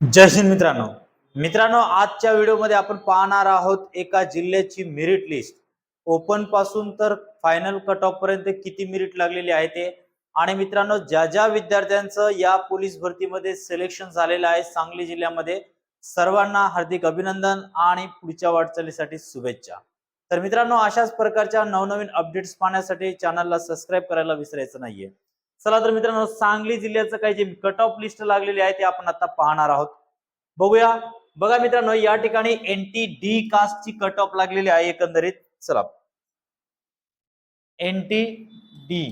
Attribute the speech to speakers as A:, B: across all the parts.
A: जय हिंद मित्रांनो. मित्रांनो आजच्या व्हिडिओमध्ये आपण पाहणार आहोत एका जिल्ह्याची मेरिट लिस्ट ओपनपासून तर फायनल कट ऑफ पर्यंत किती मेरिट लागलेली आहे ते? आणि मित्रांनो ज्या ज्या विद्यार्थ्यांचं या पोलीस भरतीमध्ये सिलेक्शन झालेलं आहे सांगली जिल्ह्यामध्ये सर्वांना हार्दिक अभिनंदन आणि पुढच्या वाटचालीसाठी शुभेच्छा. तर मित्रांनो अशाच प्रकारच्या नवनवीन अपडेट्स पाहण्यासाठी चॅनलला सबस्क्राईब करायला विसरायचं नाहीये. चला तर मित्रांनो सांगली जिल्ह्याचं काही जे कट ऑफ लिस्ट लागलेली आहे ते आपण आता पाहणार आहोत. बघूया. बघा मित्रांनो या ठिकाणी एन टी डी कास्टची कट ऑफ लागलेली आहे एकंदरीत. चला. N T D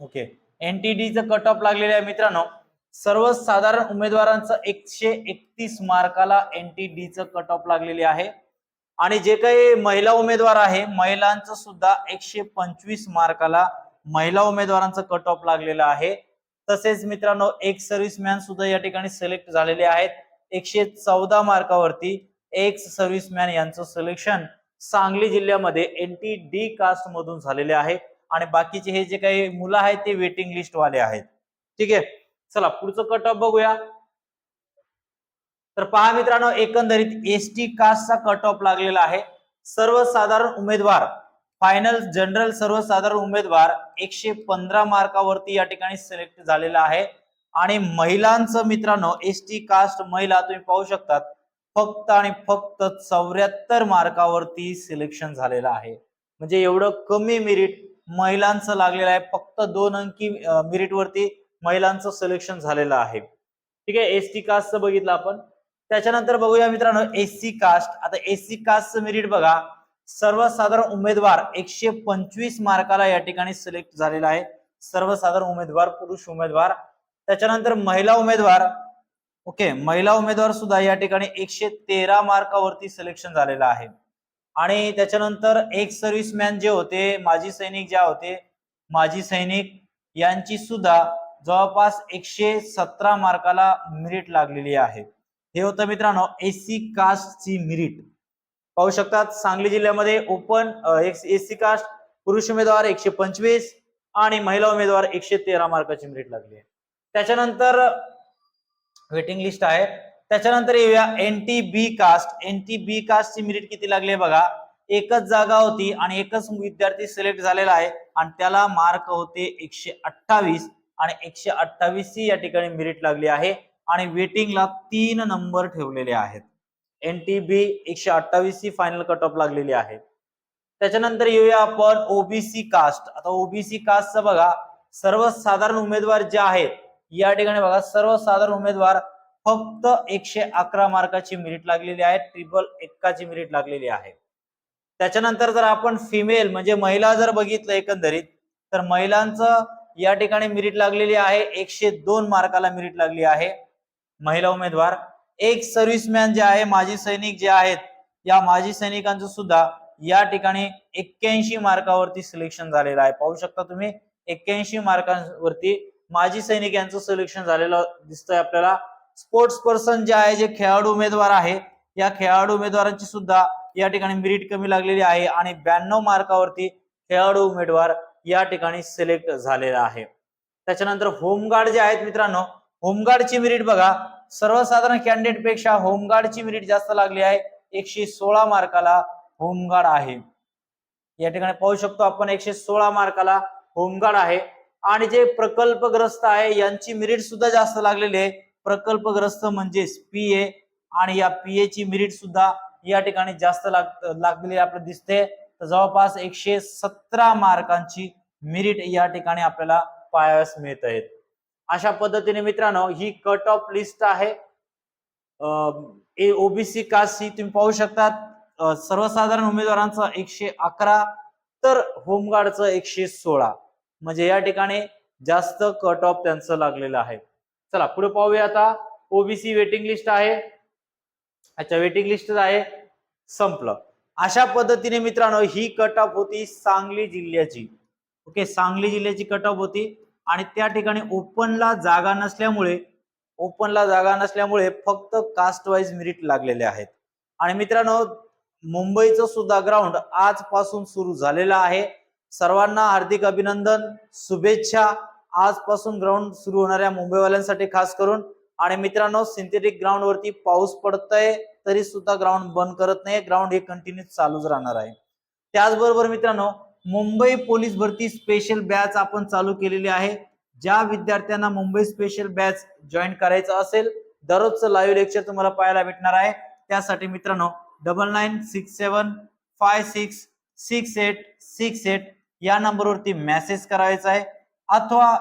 A: okay. N T डीचं cut off लागलेलं आहे मित्रांनो. सर्वसाधारण उमेदवारांचं एकशे एकतीस मार्काला एन टी डीचं कट ऑफ लागलेली आहे. आणि जे काही महिला उमेदवार आहे महिलांचं सुद्धा एकशे पंचवीस मार्काला महिला उमेदवारांचं कट ऑफ लागलेलं आहे. तसेच मित्रांनो एक सर्व्हिसमॅन सुद्धा या ठिकाणी सिलेक्ट झालेले आहेत. एकशे चौदा मार्कावरती एक्स सर्व्हिसमॅन यांचं सिलेक्शन सांगली जिल्ह्यामध्ये एन टी डी कास्ट मधून झालेले आहे. आणि बाकीचे हे जे काही मुलं आहेत ते वेटिंग लिस्ट वाले आहेत. ठीक आहे? चला पुढचं कट ऑफ बघूया. तर पहा मित्रांनो एकंदरीत एस टी कास्टचा कट ऑफ लागलेला आहे. सर्वसाधारण उमेदवार फायनल जनरल सर्वसाधारण उमेदवार एकशे पंधरा मार्कावरती या ठिकाणी सिलेक्ट झालेला आहे. आणि महिलांचं मित्रांनो एस टी कास्ट महिला तुम्ही पाहू शकतात फक्त आणि फक्त चौऱ्याहत्तर मार्कावरती सिलेक्शन झालेलं आहे. म्हणजे एवढं कमी मेरिट महिलांचं लागलेलं आहे. फक्त दोन अंकी मेरिटवरती महिलांचं सिलेक्शन झालेलं आहे. ठीक आहे एस टी कास्टचं बघितलं आपण. त्याच्यानंतर बघूया मित्रांनो एससी कास्ट आता एससी कास्टचं मेरिट बघा. सर्वसाधारण उमेदवार एकशे पंचवीस मार्काला या ठिकाणी सिलेक्ट झालेला आहे. सर्वसाधारण उमेदवार पुरुष उमेदवार. त्याच्यानंतर महिला उमेदवार. ओके महिला उमेदवार सुद्धा या ठिकाणी एकशे तेरा मार्कावरती सिलेक्शन झालेलं आहे. आणि त्याच्यानंतर एक सर्व्हिसमॅन जे होते माजी सैनिक ज्या होते माजी सैनिक यांची सुद्धा जवळपास एकशे सतरा मार्काला मिरिट लागलेली आहे. हे होतं मित्रांनो एससी कास्टची मिरिट पाहू शकतात सांगली जिल्ह्यामध्ये ओपन एसी कास्ट पुरुष उमेदवार एकशे पंचवीस आणि महिला उमेदवार एकशे तेरा मार्काची मिरिट लागली आहे. त्याच्यानंतर वेटिंग लिस्ट आहे. त्याच्यानंतर येऊया N T B caste N T B कास्टची merit किती लागली आहे बघा? एकच जागा होती आणि एकच विद्यार्थी सिलेक्ट झालेला आहे आणि त्याला मार्क होते एकशे अठ्ठावीस आणि एकशे अठ्ठावीस ची या ठिकाणी मिरिट लागली आहे. आणि वेटिंगला तीन नंबर ठेवलेले आहेत. एन टी बी एकशे अठ्ठावीस ची फायनल कट ऑफ लागलेली आहे. त्याच्यानंतर येऊया आपण ओबीसी कास्ट आता ओबीसी कास्टचं बघा सर्वसाधारण उमेदवार जे आहेत या ठिकाणी बघा सर्वसाधारण उमेदवार फक्त एकशे अकरा मार्काची मेरिट लागलेली आहे ट्रिपल एक्काची मेरिट लागलेली आहे. त्याच्यानंतर जर आपण फिमेल म्हणजे महिला जर बघितलं एकंदरीत तर महिलांचं या ठिकाणी मिरिट लागलेली आहे एकशे दोन मार्काला मिरिट लागली आहे. महिला उमेदवार एक सर्व्हिसमॅन जे आहे माजी सैनिक जे आहेत या माजी सैनिकांचं सुद्धा या ठिकाणी एक्क्याऐंशी मार्कावरती सिलेक्शन झालेलं आहे. पाहू शकता तुम्ही एक्क्याऐंशी मार्कांवरती माजी सैनिक यांचं सिलेक्शन झालेलं दिसतंय आपल्याला. स्पोर्ट्स पर्सन जे आहे जे खेळाडू उमेदवार आहे या खेळाडू उमेदवारांची सुद्धा या ठिकाणी मेरिट कमी लागलेली आहे आणि ब्याण्णव मार्कावरती खेळाडू उमेदवार या ठिकाणी सिलेक्ट झालेला आहे. त्याच्यानंतर होमगार्ड जे आहेत मित्रांनो होमगार्डची मेरिट बघा. सर्वसाधारण कॅन्डिडेटपेक्षा होमगार्डची मेरिट जास्त लागली आहे. एकशे सोळा मार्काला होमगार्ड आहे. या ठिकाणी पाहू शकतो आपण एकशे सोळा मार्काला होमगार्ड आहे. आणि जे प्रकल्पग्रस्त आहे यांची मिरिट सुद्धा जास्त लागलेली आहे. प्रकल्पग्रस्त म्हणजेच पी ए आणि या पी ए ची मिरिट सुद्धा या ठिकाणी जास्त लाग लागलेली आपल्याला दिसते. तर जवळपास एकशे सतरा मार्कांची मिरिट या ठिकाणी आपल्याला पाहाव्यास मिळत आहेत. अशा पद्धतीने मित्रांनो ही कट ऑफ लिस्ट आहे. ए ओबीसी कास्ट ही तुम्ही पाहू शकतात. सर्वसाधारण उमेदवारांचं एकशे अकरा तर होमगार्डचं एकशे सोळा. म्हणजे या ठिकाणी जास्त कट ऑफ त्यांचं लागलेलं आहे. चला पुढे पाहूया आता. ओबीसी वेटिंग लिस्ट आहे. अच्छा वेटिंग लिस्ट आहे. संपलं. अशा पद्धतीने मित्रांनो ही कट ऑफ होती सांगली जिल्ह्याची. ओके सांगली जिल्ह्याची कट ऑफ होती. आणि त्या ठिकाणी ओपनला जागा नसल्यामुळे ओपनला जागा नसल्यामुळे फक्त कास्ट वाईज मेरिट लागलेले आहेत. आणि मित्रांनो मुंबईचं सुद्धा ग्राउंड आजपासून सुरू झालेलं आहे. सर्वांना हार्दिक अभिनंदन शुभेच्छा. आजपासून ग्राउंड सुरू होणाऱ्या मुंबईवाल्यांसाठी खास करून. आणि मित्रांनो सिंथेटिक ग्राउंड वरती पाऊस पडतय तरी सुद्धा ग्राउंड बंद करत नाही ग्राउंड हे कंटिन्यू चालूच राहणार आहे. त्याचबरोबर मित्रांनो मुंबई पोलीस भरती स्पेशल बॅच आपण चालू केलेली आहे. ज्या विद्यार्थ्यांना मुंबई स्पेशल बॅच जॉईन करायचं असेल दररोजचं लाईव्ह लेक्चर तुम्हाला पाहायला भेटणार आहे. त्यासाठी मित्रांनो double nine six seven five six six eight six eight या नंबरवरती मेसेज करायचा आहे. अथवा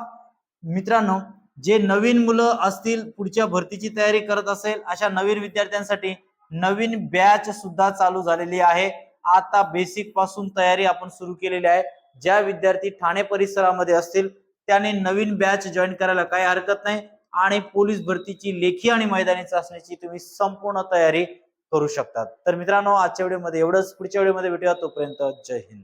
A: मित्रांनो जे नवीन मुलं असतील पुढच्या भरतीची तयारी करत असेल अशा नवीन विद्यार्थ्यांसाठी नवीन बॅच सुद्धा चालू झालेली आहे. आता बेसिकपासून तयारी आपण सुरू केलेली आहे. ज्या विद्यार्थी ठाणे परिसरामध्ये असतील त्याने नवीन बॅच जॉईन करायला काही हरकत नाही आणि पोलीस भरतीची लेखी आणि मैदानी चाचणीची तुम्ही संपूर्ण तयारी करू शकतात. तर मित्रांनो आजच्या व्हिडिओमध्ये एवढंच. पुढच्या व्हिडिओमध्ये भेटूया. तोपर्यंत जय हिंद.